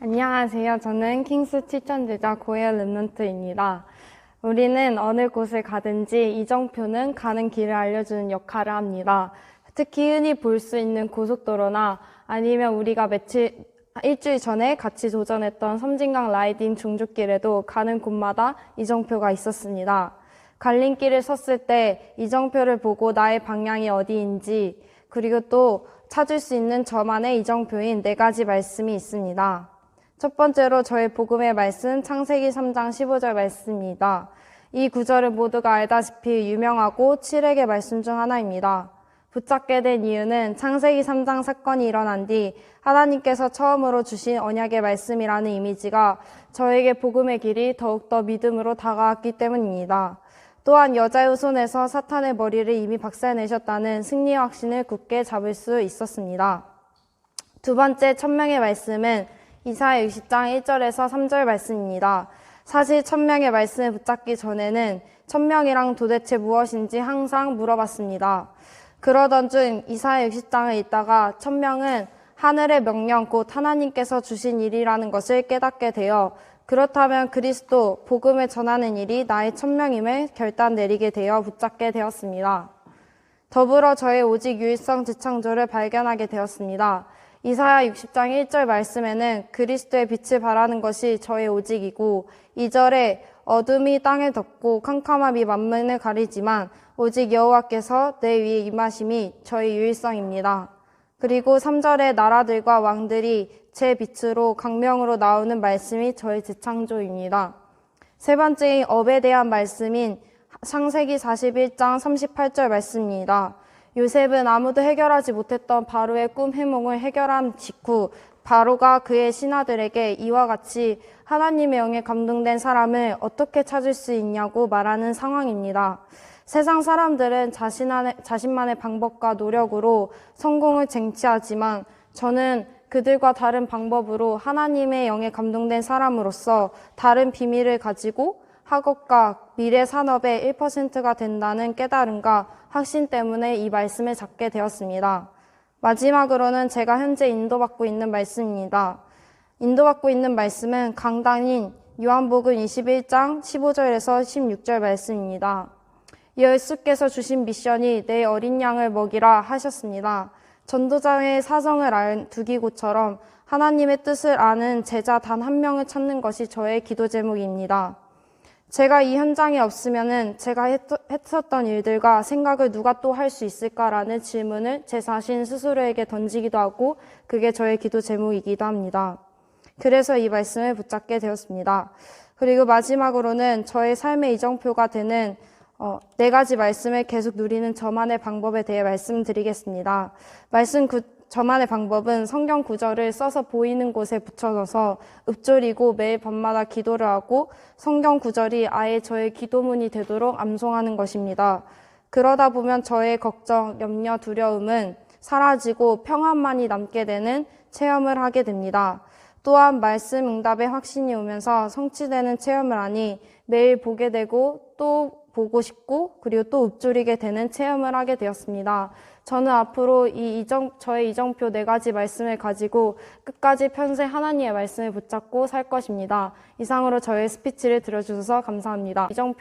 안녕하세요. 저는 킹스 추천제자 고엘 랩런트입니다. 우리는 어느 곳을 가든지 이정표는 가는 길을 알려주는 역할을 합니다. 특히 흔히 볼 수 있는 고속도로나 아니면 우리가 며칠, 일주일 전에 같이 도전했던 섬진강 라이딩 중족길에도 가는 곳마다 이정표가 있었습니다. 갈림길을 섰을 때 이정표를 보고 나의 방향이 어디인지 그리고 또 찾을 수 있는 저만의 이정표인 네 가지 말씀이 있습니다. 첫 번째로 저희 복음의 말씀 창세기 3장 15절 말씀입니다. 이 구절은 모두가 알다시피 유명하고 칠액의 말씀 중 하나입니다. 붙잡게 된 이유는 창세기 3장 사건이 일어난 뒤 하나님께서 처음으로 주신 언약의 말씀이라는 이미지가 저에게 복음의 길이 더욱더 믿음으로 다가왔기 때문입니다. 또한 여자의 후손에서 사탄의 머리를 이미 박살내셨다는 승리의 확신을 굳게 잡을 수 있었습니다. 두 번째 천명의 말씀은 이사야 60장 1절에서 3절 말씀입니다. 사실 천명의 말씀을 붙잡기 전에는 천명이랑 도대체 무엇인지 항상 물어봤습니다. 그러던 중 이사야 60장을 읽다가 천명은 하늘의 명령 곧 하나님께서 주신 일이라는 것을 깨닫게 되어 그렇다면 그리스도 복음을 전하는 일이 나의 천명임을 결단 내리게 되어 붙잡게 되었습니다. 더불어 저의 오직 유일성 재창조를 발견하게 되었습니다. 이사야 60장 1절 말씀에는 그리스도의 빛을 바라는 것이 저의 오직이고 2절에 어둠이 땅을 덮고 캄캄함이 만문을 가리지만 오직 여호와께서 내 위에 임하심이 저의 유일성입니다. 그리고 3절에 나라들과 왕들이 제 빛으로 강명으로 나오는 말씀이 저의 재창조입니다. 세 번째인 업에 대한 말씀인 창세기 41장 38절 말씀입니다. 요셉은 아무도 해결하지 못했던 바로의 꿈 해몽을 해결한 직후 바로가 그의 신하들에게 이와 같이 하나님의 영에 감동된 사람을 어떻게 찾을 수 있냐고 말하는 상황입니다. 세상 사람들은 자신만의, 자신만의 방법과 노력으로 성공을 쟁취하지만 저는 그들과 다른 방법으로 하나님의 영에 감동된 사람으로서 다른 비밀을 가지고 학업과 미래 산업의 1%가 된다는 깨달음과 확신 때문에 이 말씀을 잡게 되었습니다. 마지막으로는 제가 현재 인도받고 있는 말씀입니다. 인도받고 있는 말씀은 강단인 요한복음 21장 15절에서 16절 말씀입니다. 예수께서 주신 미션이 내 어린 양을 먹이라 하셨습니다. 전도자의 사정을 알 두기고처럼 하나님의 뜻을 아는 제자 단 한 명을 찾는 것이 저의 기도 제목입니다. 제가 이 현장에 없으면은 제가 했었던 일들과 생각을 누가 또 할 수 있을까라는 질문을 제 자신 스스로에게 던지기도 하고 그게 저의 기도 제목이기도 합니다. 그래서 이 말씀을 붙잡게 되었습니다. 그리고 마지막으로는 저의 삶의 이정표가 되는 어, 네 가지 말씀을 계속 누리는 저만의 방법에 대해 말씀드리겠습니다. 말씀 구, 저만의 방법은 성경 구절을 써서 보이는 곳에 붙여넣어서 읊조리고 매일 밤마다 기도를 하고 성경 구절이 아예 저의 기도문이 되도록 암송하는 것입니다. 그러다 보면 저의 걱정, 염려, 두려움은 사라지고 평안만이 남게 되는 체험을 하게 됩니다. 또한 말씀 응답의 확신이 오면서 성취되는 체험을 하니 매일 보게 되고 또 보고 싶고 그리고 또 읊조리게 되는 체험을 하게 되었습니다. 저는 앞으로 이 이정, 저의 이정표 네 가지 말씀을 가지고 끝까지 평생 하나님의 말씀을 붙잡고 살 것입니다. 이상으로 저의 스피치를 들어주셔서 감사합니다. 이정표